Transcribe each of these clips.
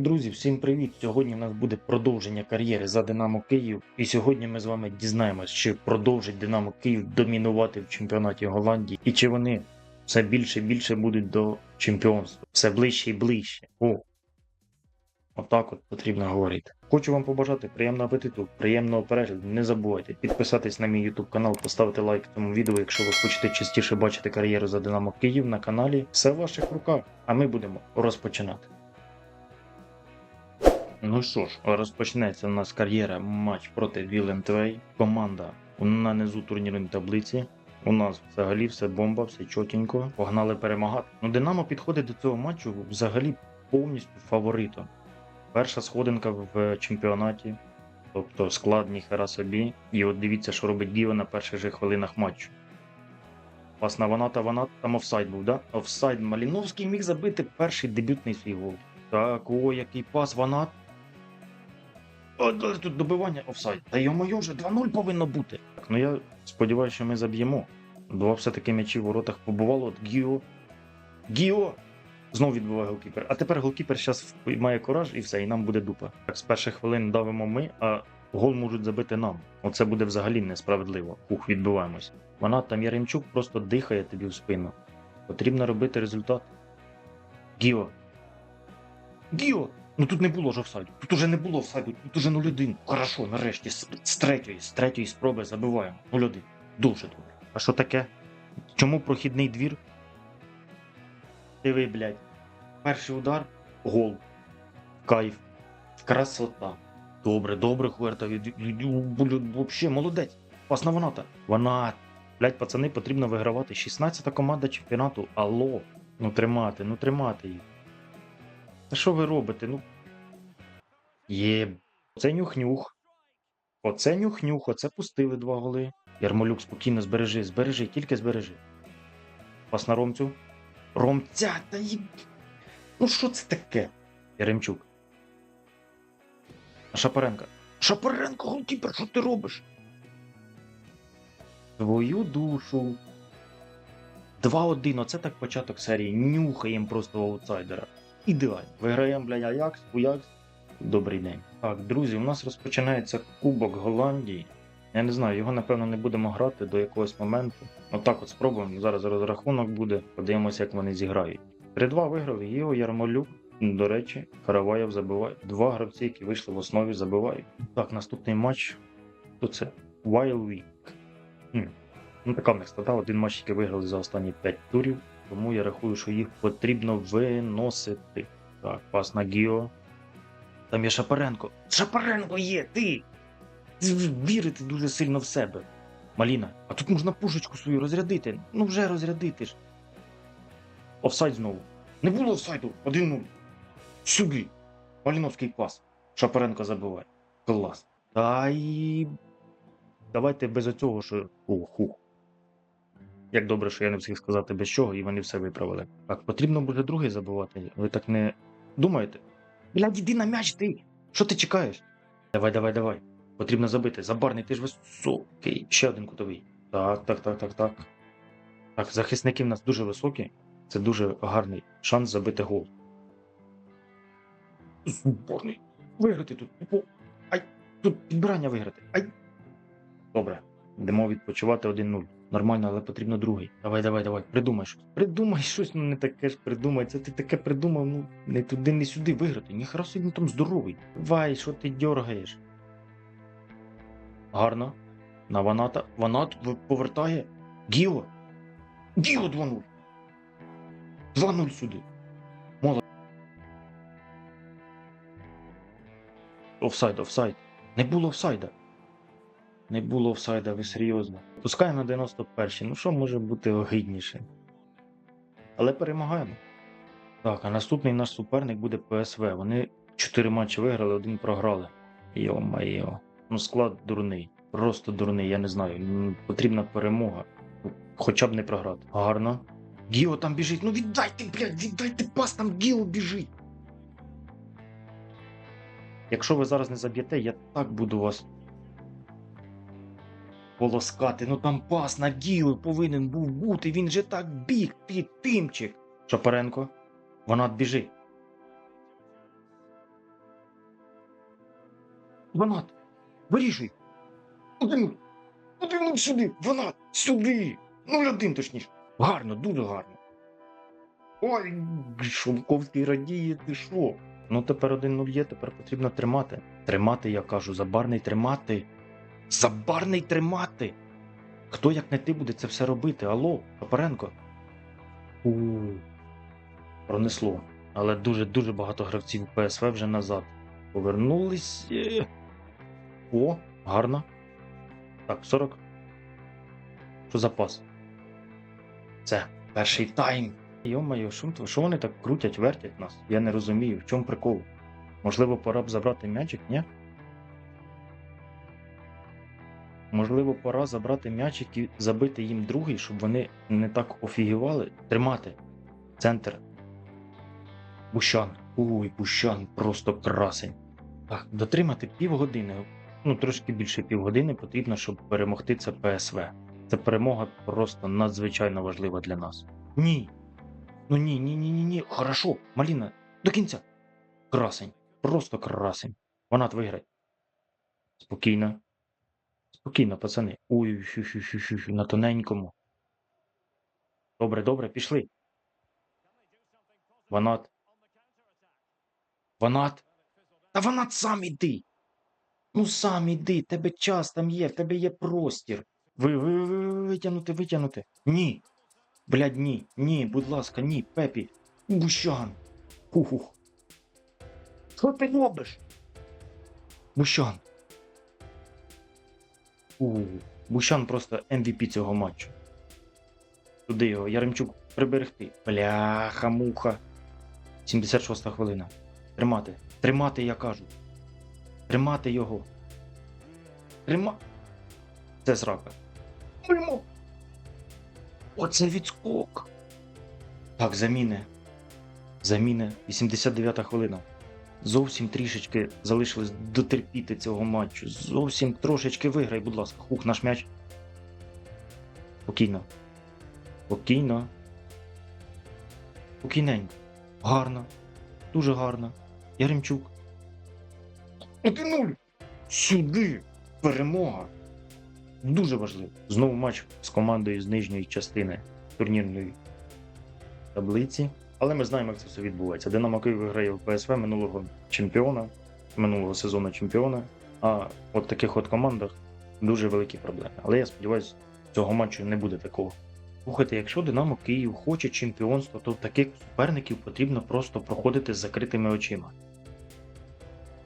Друзі, всім привіт! Сьогодні в нас буде продовження кар'єри за Динамо Київ. І сьогодні ми з вами дізнаємось, чи продовжить Динамо Київ домінувати в чемпіонаті Голландії, і чи вони все більше і більше будуть до чемпіонства, все ближче і ближче. О, отак от потрібно говорити. Хочу вам побажати приємного апетиту, приємного перегляду. Не забувайте підписатись на мій YouTube канал, поставити лайк цьому відео, якщо ви хочете частіше бачити кар'єру за Динамо Київ на каналі. Все в ваших руках, а ми будемо розпочинати. Ну що ж, розпочнеться у нас кар'єра матч проти Вілентвей. Команда на низу турнірної таблиці. У нас взагалі все бомба, все чотенько. Погнали перемагати. Ну, Динамо підходить до цього матчу взагалі повністю фаворитом. Перша сходинка в чемпіонаті, тобто склад ніхера собі. І от дивіться, що робить Діва на перших же хвилинах матчу. Пас на Ваната, Ванат, там офсайд був, да? Офсайд. Маліновський міг забити перший дебютний свій гол. Так, о, який пас, Ванат. Тут добивання офсайд. Та йо-моє вже 2-0 повинно бути. Так, ну я сподіваюся, що ми заб'ємо. Два все-таки м'ячі в воротах побувало. От Гіо. Гіо! Знову відбиває голкіпер. А тепер голкіпер зараз має кораж і все, і нам буде дупа. Так, з перших хвилин давимо ми, а гол можуть забити нам. Оце буде взагалі несправедливо. Ух, відбиваємось. Вона там Яремчук просто дихає тобі в спину. Потрібно робити результат. Гіо. Гіо! Ну тут не було ж офсайду. Тут уже не було офсайду, тут уже 0-1. Хорошо, нарешті, з, з третьої, з третьої спроби забиваємо. 0-1. Дуже добре. А що таке? Чому прохідний двір? Диви, блядь. Перший удар, гол. Кайф. Красота. Добре, добре, Хуерта. Вообще, молодець. Пас на Ваната. Ванат. Блядь, пацани, потрібно вигравати. 16-та команда чемпіонату. Алло. Ну тримати, ну тримати їх. Що ви робите? Ну. Є. Оце нюх-нюх. Оце нюх-нюх, оце пустили два голи. Ярмолюк спокійно збережи, збережи, тільки збережи. Пас на Ромцю. Ромця, та їб... Ну що це таке? Яремчук. А Шапаренка. Шапаренко, голкіпер, що ти робиш? Твою душу. 2-1, оце так початок серії. Нюхаємо просто аутсайдера. Ідеально. Виграємо, блядь, Аякс, Уякс. Добрий день. Так, друзі, у нас розпочинається Кубок Голландії. Я не знаю, його напевно не будемо грати до якогось моменту. Отак от спробуємо. Зараз розрахунок буде. Подивимося, як вони зіграють. 3-2 виграв Єго Ярмолюк. До речі, Караваєв забиває. Два гравці, які вийшли в основі, забивають. Так, наступний матч. Хто це? Wild Week. Ну, така в них стата. Один матч, який виграли за останні 5 турів. Тому я рахую, що їх потрібно виносити. Так, пас на Гіо. Там є Шапаренко. Шапаренко є, ти! Вірити дуже сильно в себе. Маліна, а тут можна пушечку свою розрядити. Ну вже розрядити ж. Офсайд знову. Не було офсайду. 1-0. Сюди. Маліновський пас. Шапаренко забиває. Клас. Та й. Давайте без оцього, що. Ох, ух. Як добре, що я не встиг сказати без чого, і вони все виправили. Так, потрібно буде другий забивати. Ви так не думаєте? Блядь, іди на м'яч ти! Що ти чекаєш? Давай, давай, давай. Потрібно забити. Забарний, ти ж високий. Ще один кутовий. Так, так, так, так, так. Так, захисники в нас дуже високі. Це дуже гарний шанс забити гол. Зборний. Виграти тут. Ай, тут підбирання виграти. Ай. Добре. Йдемо відпочивати 1-0. Нормально, але потрібно другий. Давай, давай, давай. Придумай щось. Придумай щось, ну не таке ж придумай. Це ти таке придумав, ну не туди, не сюди виграти. Ніхера собі ну, там здоровий. Давай, що ти дергаєш? Гарно. На Ваната. Ванат повертає. Гіо. Гіо 2-0. 2-0 сюди. Молодець. Офсайд, офсайд. Не було офсайда. Не було офсайда, ви серйозно. Пускаємо на 91-й. Ну що може бути огидніше? Але перемагаємо. Так, а наступний наш суперник буде ПСВ. Вони 4 матчі виграли, один програли. Йо-майо. Ну, склад дурний. Просто дурний, я не знаю. Потрібна перемога. Хоча б не програти. Гарно. Гіо там біжить. Ну віддайте, блядь, віддайте пас, там Гіо біжить. Якщо ви зараз не заб'єте, я так буду вас полоскати. Ну там пас на Гіо повинен був бути. Він же так біг під тимчик. Шапаренко. Вона біжить. Ванат! Вирішуй! Один! Один сюди! Ванат! Сюди! Нуль один точніше! Гарно, дуже гарно. Ой, Шумковський радіє, ти що? Ну тепер один нуль є, тепер потрібно тримати. Тримати, я кажу, забарний тримати. Забарний тримати! Хто як не ти буде це все робити? Алло, Папаренко? У пронесло. Але дуже-дуже багато гравців ПСВ вже назад. Повернулись. О, гарно. Так, 40. Що запас? Це перший тайм. Йо-моє, що, що вони так крутять, вертять нас? Я не розумію, в чому прикол. Можливо, пора б забрати м'ячик, ні? Можливо, пора забрати м'ячик і забити їм другий, щоб вони не так офігівали. Тримати. Центр. Бущан. Ой, Бущан, просто красень. Так, дотримати півгодини. Ну, трошки більше півгодини потрібно, щоб перемогти це ПСВ. Ця перемога просто надзвичайно важлива для нас. Ні. Ну ні, ні, ні, ні, ні. Хорошо, Маліна, до кінця. Красень. Просто красень. Ванат виграй. Спокійно. Спокійно, пацани. Ой, фю, фю, фю, фю, фю, на тоненькому. Добре, добре, пішли. Ванат. Ванат. Та Ванат сам іди. Ну сам іди, тебе час там є, в тебе є простір. Ви, ви, ви, ви витягнути, витягнути. Ні. Блядь, ні, ні, будь ласка, ні, Пепі. Бущан. Хух-хух. Що ти робиш? Бущан. У, Бущан просто MVP цього матчу. Туди його, Яремчук приберегти. Бляха-муха. 76 хвилина. Тримати. Тримати, я кажу. Тримати його. Трима. Це срака. Трима. Оце відскок. Так, заміни. Заміни. 89 хвилина. Зовсім трішечки залишилось дотерпіти цього матчу. Зовсім трошечки виграй, будь ласка. Хук наш м'яч. Спокійно. Спокійно. Спокійненько. Гарно. Дуже гарно. Яремчук. 1-0. Сюди. Перемога. Дуже важливо. Знову матч з командою з нижньої частини турнірної таблиці. Але ми знаємо, як це все відбувається. Динамо Київ виграє в ПСВ минулого чемпіона, минулого сезону чемпіона. А от таких от командах дуже великі проблеми. Але я сподіваюся, цього матчу не буде такого. Слухайте, якщо Динамо Київ хоче чемпіонства, то таких суперників потрібно просто проходити з закритими очима.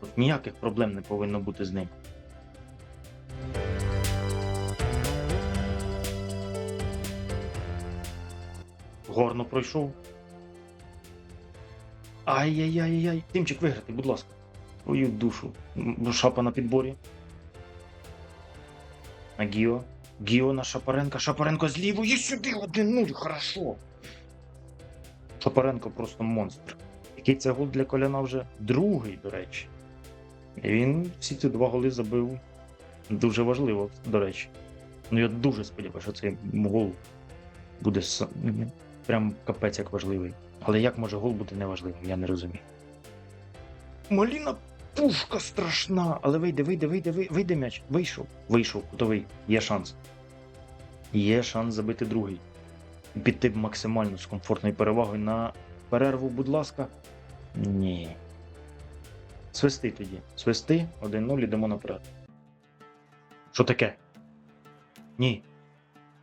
Тут ніяких проблем не повинно бути з ним. Горно пройшов. Ай-яй-яй-яй. Тимчик виграти, будь ласка. Твою душу. Шапа на підборі. На Гіо. Гіо на Шапаренка. Шапаренко з лівої сюди. 1-0. Хорошо. Шапаренко просто монстр. Який це гол для коляна вже другий, до речі. І він всі ці два голи забив. Дуже важливо, до речі. Ну я дуже сподіваюся, що цей гол буде прям капець як важливий. Але як може гол бути неважливим, я не розумію. Маліна пушка страшна. Але вийде, вийде, вийде, вийде, м'яч. Вийшов. Вийшов, кутовий. Є шанс. Є шанс забити другий. Піти максимально з комфортною перевагою на перерву, будь ласка. Ні. Свисти тоді. Свисти, 1-0, йдемо наперед. Що таке? Ні.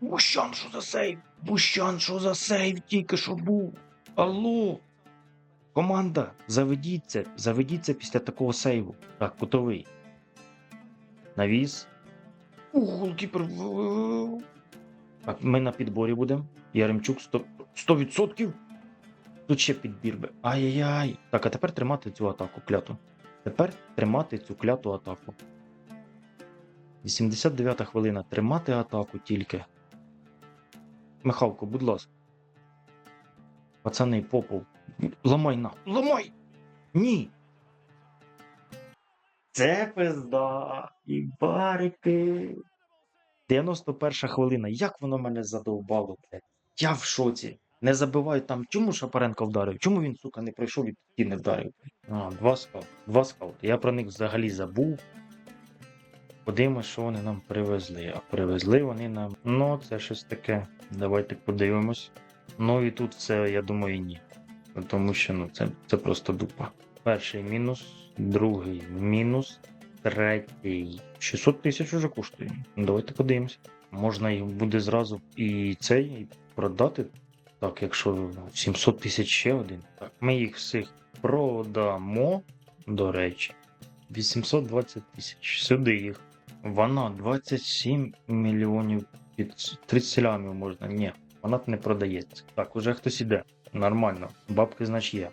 Бущан, що за сейв? Бущан, що за сейв тільки що був? Алло. Команда, заведіться, заведіться після такого сейву. Так, кутовий. Навіс. Голкіпер. Так, ми на підборі будемо. Яремчук 100%. 100%. Тут ще підбір би. Ай-яй-яй. Так, а тепер тримати цю атаку кляту. Тепер тримати цю кляту атаку. 89 хвилина. Тримати атаку тільки. Михалко, будь ласка. Пацани, попов. Ламай на. Ламай! Ні. Це пизда. І барики. 91 хвилина. Як воно мене задовбало, блядь. Я в шоці. Не забиваю там. Чому Шапаренко вдарив? Чому він, сука, не пройшов і тоді не вдарив? А, два скаут. Два скаути. Я про них взагалі забув. Подивимось, що вони нам привезли. А привезли вони нам. Ну, це щось таке. Давайте подивимось. Ну і тут це, я думаю, ні. Тому що ну, це, це просто дупа. Перший мінус, другий мінус, третій. 600 тисяч уже коштує. Давайте подивимось. Можна їх буде зразу і цей і продати. Так, якщо 700 тисяч ще один. Так, ми їх всіх продамо, до речі. 820 тисяч. Сюди їх. Вона 27 мільйонів під 30 лямів можна. Ні, вона не продається. Так, уже хтось іде. Нормально. Бабки, значить, є.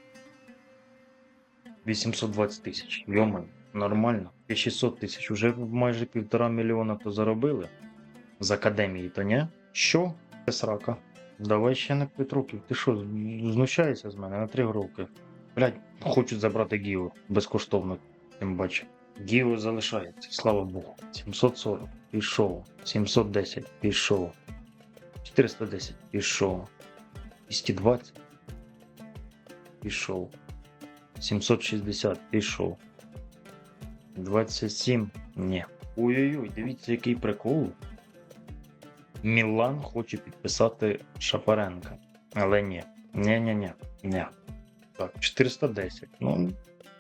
820 тисяч. Йомай, нормально. І 600 тисяч. Уже майже півтора мільйона то заробили. З академії, то ні? Що? Це срака. Давай ще на 5 років. Ти що, знущаєшся з мене на 3 роки? Блять, хочуть забрати Гіо безкоштовно, тим бачу. Гіо залишається, слава Богу. 740 пішов. 710 пішов. 410 пішов. 220 пішов. 760 пішов. 27 ні. Ой-ой-ой, дивіться, який прикол. Мілан хоче підписати Шапаренка. Але ні. Ні-ні-ні. Ні. Так, 410. Ну,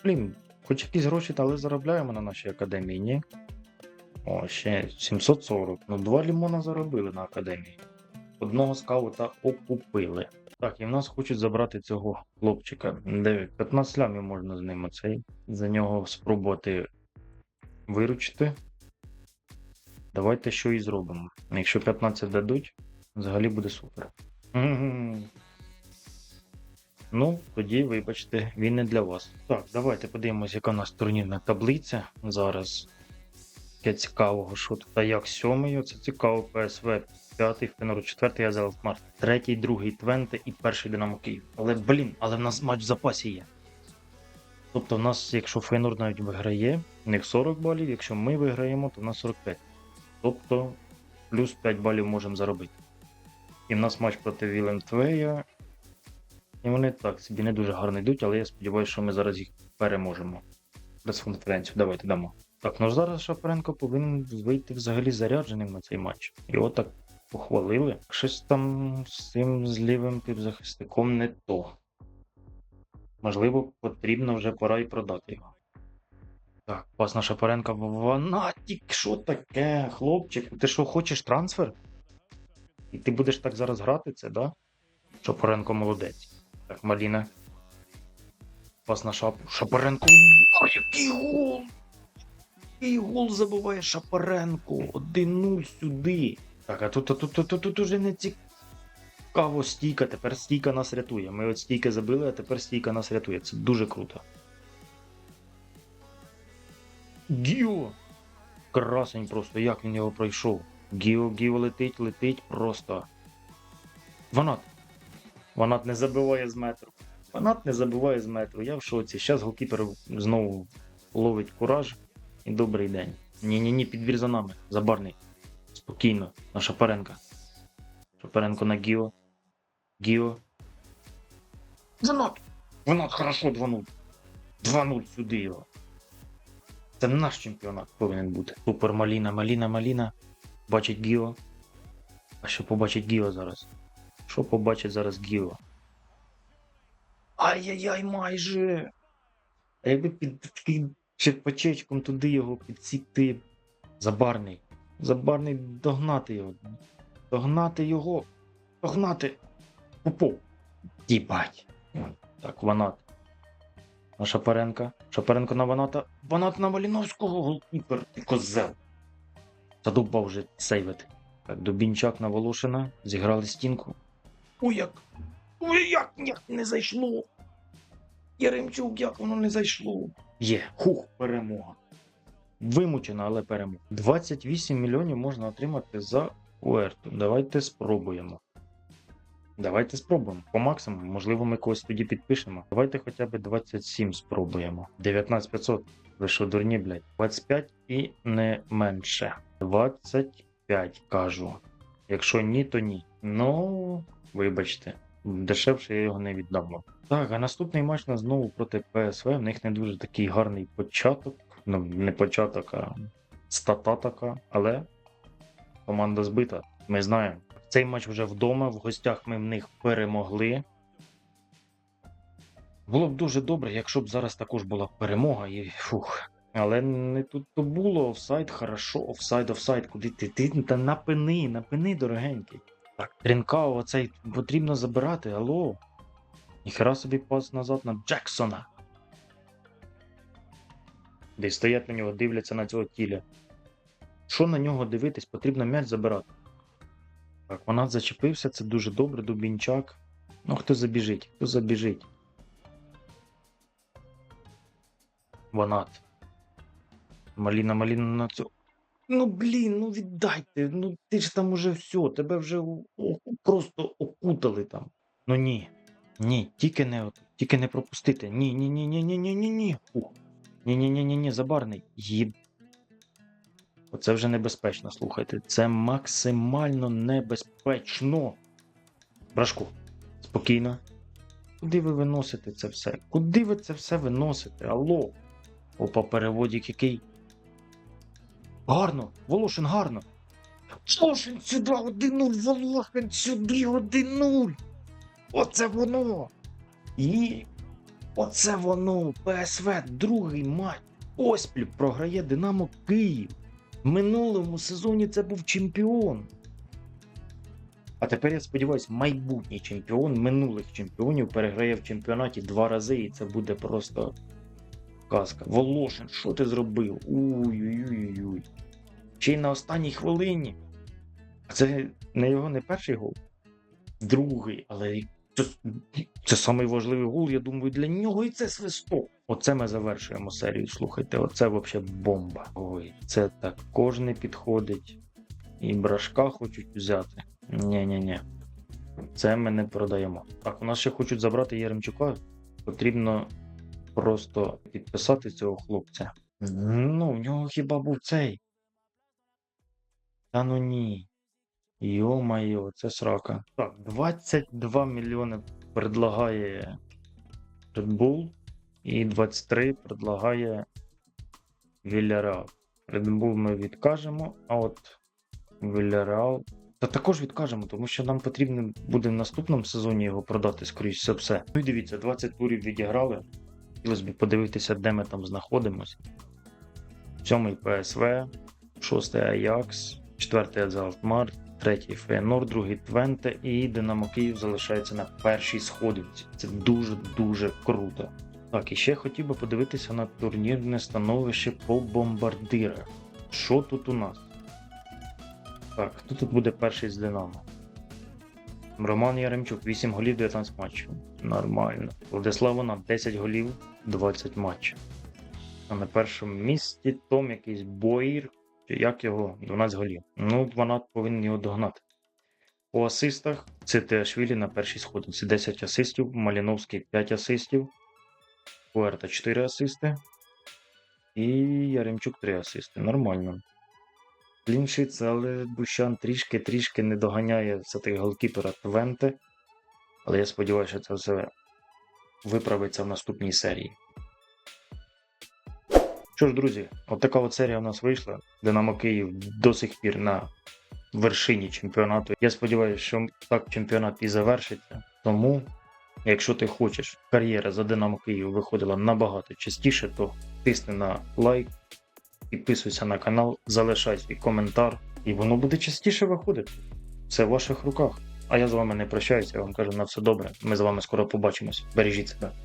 блін, хоч якісь гроші, але заробляємо на нашій академії, ні? О, ще 740. Ну, два лімона заробили на академії. Одного скаута окупили. Так, і в нас хочуть забрати цього хлопчика. Де 15 лямів можна з ним оцей. За нього спробувати виручити. Давайте що і зробимо. Якщо 15 дадуть, взагалі буде супер. Ну, тоді, вибачте, він не для вас. Так, давайте подивимось, яка у нас турнірна таблиця зараз. Яке цікавого, що тут. Та як сьомий, це цікаво, ПСВ, п'ятий, Фенор, четвертий, Азел Смарт, третій, другий Твенте і перший Динамо Київ. Але блін, але в нас матч в запасі є. Тобто, в нас, якщо Фейнор навіть виграє, в них 40 балів, якщо ми виграємо, то в нас 45. Тобто плюс 5 балів можемо заробити. І в нас матч проти Вілем Твея. І вони так собі не дуже гарно йдуть, але я сподіваюся, що ми зараз їх переможемо. Прес-конференцію, давайте дамо. Так, ну зараз Шапаренко повинен вийти взагалі зарядженим на цей матч. Його так похвалили. Щось там з цим з лівим півзахисником не то. Можливо, потрібно вже пора і продати його. Так, пас на Шапаренка Ванатік, що таке, хлопчик? Ти що, хочеш трансфер? І ти будеш так зараз грати це, да? Шапаренко молодець. Так, Маліна. Пас на шапу. Шапаренко. Ой, який гол! Який гол забуває Шапаренко. 1-0 сюди. Так, а тут, тут, тут, тут, тут уже не цікаво стійка. Тепер стійка нас рятує. Ми от стійки забили, а тепер стійка нас рятує. Це дуже круто. Гіо! Красень просто, як він його пройшов. Гіо, Гіо летить, летить просто. Ванат. Ванат не забиває з метру. Ванат не забиває з метру. Я в шоці. Зараз голкіпер знову ловить кураж. І добрий день. Ні-ні-ні, підбір за нами. Забарний. Спокійно. На Шапаренка. Шапаренко на Гіо. Гіо. Ванат! Ванат, хорошо, 2-0. 2-0 сюди його. Це наш чемпіонат повинен бути. Супер Маліна, Маліна, Маліна. Бачить Гіо. А що побачить Гіо зараз? Що побачить зараз Гіо? Ай-яй-яй, майже. А якби під, під черпачечком туди його підсікти. Забарний. Забарний догнати його. Догнати його. Догнати. Попов. Дібать. Так, Ванат. На Шапаренка. Шапаренко на Ваната. Ванат на Маліновського голкіпер. Ти козел. Задовбав вже сейвити. Так, Дубінчак на Волошина. Зіграли стінку. Ой, як. Ой, як, як не зайшло. Яремчук, як воно не зайшло. Є, хух, перемога. Вимучена, але перемога. 28 мільйонів можна отримати за Уерту. Давайте спробуємо. Давайте спробуємо. По максимуму, можливо, ми когось тоді підпишемо. Давайте хоча б 27 спробуємо. 19500. Ви що, дурні, блядь? 25 і не менше. 25 кажу. Якщо ні, то ні. Ну, вибачте. Дешевше я його не віддам. Так, а наступний матч нас знову проти ПСВ. В них не дуже такий гарний початок. Ну, не початок, а стата така, але команда збита. Ми знаємо. Цей матч вже вдома, в гостях ми в них перемогли. Було б дуже добре, якщо б зараз також була перемога і фух. Але не тут то було. Офсайд, хорошо, офсайд, офсайд. Куди ти? Ти та напини, напини, дорогенький. Так, Трінкао оцей потрібно забирати, алло. Ніхера собі пас назад на Джексона. Десь стоять на нього, дивляться на цього тіля. Що на нього дивитись? Потрібно м'яч забирати. Так, вона зачепився, це дуже добре, Дубінчак. Ну, хто забіжить? Хто забіжить? Ванат. Маліна, Маліна на цю. Ну, блін, ну віддайте. Ну ти ж там уже все, тебе вже просто окутали там. Ну ні. Ні, тільки не тільки не пропустити. Ні, ні, ні, ні, ні, ні, ні, ні. Ух. Ні, ні, ні, ні, ні, забарний. Їб. Оце вже небезпечно, слухайте. Це максимально небезпечно. Брашку, спокійно. Куди ви виносите це все? Куди ви це все виносите? Алло? Опа, переводик який. Гарно! Волошин гарно! Волошин сюди 1-0! Волошин сюди 1-0! Оце воно! І оце воно! ПСВ, другий матч. Оспіль програє Динамо Київ. В минулому сезоні це був чемпіон. А тепер я сподіваюся, майбутній чемпіон минулих чемпіонів переграє в чемпіонаті два рази, і це буде просто казка. Волошин, що ти зробив? Уй-уй-уй-уй. Ще й на останній хвилині. Це не його не перший гол, другий, але це, це самий важливий я думаю, для нього і це свисток. Оце ми завершуємо серію. Слухайте, оце взагалі бомба. Ой, це також не підходить. І брашка хочуть взяти. Ні-ні-ні. Це ми не продаємо. Так, у нас ще хочуть забрати Яремчука. Потрібно просто підписати цього хлопця. Ну, в нього хіба був цей. Та ну ні. Йо-майо, це срака. Так, 22 мільйони предлагає Red Bull і 23 предлагає Villarreal. Red Bull ми відкажемо, а от Villarreal та також відкажемо, тому що нам потрібно буде в наступному сезоні його продати, скоріш за все. Ну і дивіться, 20 турів відіграли. Хотілося б подивитися, де ми там знаходимося. Сьомий ПСВ, шостий Аякс, четвертий Азалтмар, третій Фейнор, другий Твенте і Динамо Київ залишається на першій сходинці. Це дуже-дуже круто. Так, і ще хотів би подивитися на турнірне становище по бомбардирах. Що тут у нас? Так, хто тут буде перший з Динамо? Роман Яремчук, 8 голів, 19 матчів. Нормально. Владислав Вона, 10 голів, 20 матчів. А на першому місці Том якийсь Боїр, як його, 12 голів. Ну, вона повинен його догнати. По асистах це Теашвілі на першій сходинці. 10 асистів, Маліновський 5 асистів, Пуерта 4 асисти. І Яремчук 3 асисти. Нормально. Кліншиць, але Бущан трішки-трішки не доганяє все-таки голкіпера Твенте. Але я сподіваюся, що це все виправиться в наступній серії. Що ж, друзі, от така от серія у нас вийшла. Динамо Київ до сих пір на вершині чемпіонату. Я сподіваюся, що так чемпіонат і завершиться. Тому, якщо ти хочеш, кар'єра за Динамо Київ виходила набагато частіше, то тисни на лайк, підписуйся на канал, залишай свій коментар, і воно буде частіше виходити. Все в ваших руках. А я з вами не прощаюся, я вам кажу на все добре. Ми з вами скоро побачимось. Бережіть себе.